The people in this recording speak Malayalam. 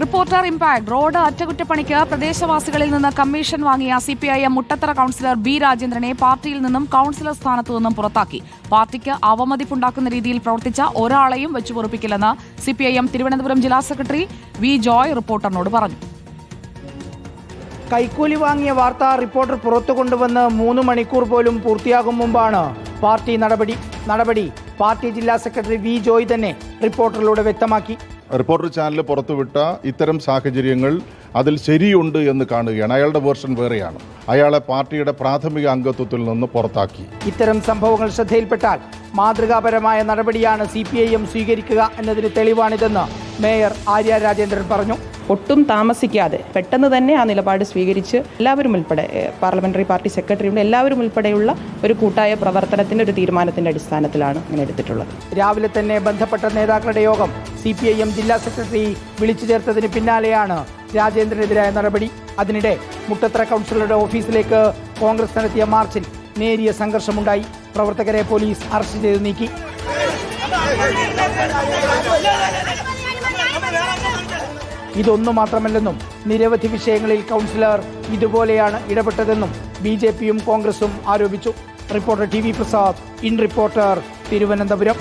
Reporter impact. റോഡ് അറ്റകുറ്റപ്പണിക്ക് പ്രദേശവാസികളിൽ നിന്ന് കമ്മീഷൻ വാങ്ങിയ C P I M Muttathara councillor B രാജേന്ദ്രനെ പാർട്ടിയിൽ നിന്നും കൌൺസിലർ സ്ഥാനത്തു നിന്നും പുറത്താക്കി. പാർട്ടിക്ക് അവമതിപ്പുണ്ടാക്കുന്ന രീതിയിൽ പ്രവർത്തിച്ച ഒരാളെയും വെച്ചുപൊറുപ്പിക്കില്ലെന്ന് C P I M Thiruvananthapuram ജില്ലാ സെക്രട്ടറി വി ജോയ് റിപ്പോർട്ടറിനോട് പറഞ്ഞു. കൈക്കൂലി വാങ്ങിയ വാർത്ത റിപ്പോർട്ടർ പുറത്തു കൊണ്ടുവന്ന് മൂന്ന് മണിക്കൂർ പോലും പൂർത്തിയാകും മുമ്പാണ് പാർട്ടി നടപടി നടപടി പാർട്ടി ജില്ലാ സെക്രട്ടറി വി ജോയ് തന്നെ റിപ്പോർട്ടറിലൂടെ വ്യക്തമാക്കി. റിപ്പോർട്ടർ ചാനൽ പുറത്തുവിട്ട ഇത്തരം സാഹചര്യങ്ങൾ അതിൽ ശരിയുണ്ട് എന്ന് കാണുകയാണ്. അയാളുടെ വേർഷൻ വേറെയാണ്. അയാളെ പാർട്ടിയുടെ പ്രാഥമിക അംഗത്വത്തിൽ നിന്ന് പുറത്താക്കി. ഇത്തരം സംഭവങ്ങൾ ശ്രദ്ധയിൽപ്പെട്ടാൽ മാതൃകാപരമായ നടപടിയാണ് സി സ്വീകരിക്കുക എന്നതിന് തെളിവാണിതെന്ന് മേയർ ആര്യ രാജേന്ദ്രൻ പറഞ്ഞു. ഒട്ടും താമസിക്കാതെ പെട്ടെന്ന് തന്നെ ആ നിലപാട് സ്വീകരിച്ച് എല്ലാവരും ഉൾപ്പെടെ പാർലമെന്ററി പാർട്ടി സെക്രട്ടറിയുടെ എല്ലാവരും ഉൾപ്പെടെയുള്ള ഒരു കൂട്ടായ പ്രവർത്തനത്തിന്റെ ഒരു തീരുമാനത്തിന്റെ അടിസ്ഥാനത്തിലാണ് ഇങ്ങനെ എടുത്തിട്ടുള്ളത്. രാവിലെ തന്നെ ബന്ധപ്പെട്ട നേതാക്കളുടെ യോഗം സി പി ഐ എം ജില്ലാ സെക്രട്ടറി വിളിച്ചു ചേർത്തതിന് പിന്നാലെയാണ് രാജേന്ദ്രനെതിരായ നടപടി. അതിനിടെ മുട്ടത്തറ കൗൺസിലറുടെ ഓഫീസിലേക്ക് കോൺഗ്രസ് നടത്തിയ മാർച്ചിൽ നേരിയ സംഘർഷമുണ്ടായി. പ്രവർത്തകരെ പോലീസ് അറസ്റ്റ് ചെയ്ത് നീക്കി. ഇതൊന്നു മാത്രമല്ലെന്നും നിരവധി വിഷയങ്ങളിൽ കൗൺസിലർ ഇതുപോലെയാണ് ഇടപെട്ടതെന്നും ബി ജെ പിയും കോൺഗ്രസും ആരോപിച്ചു. Reporter T V Prasad in reporter Thiruvananthapuram.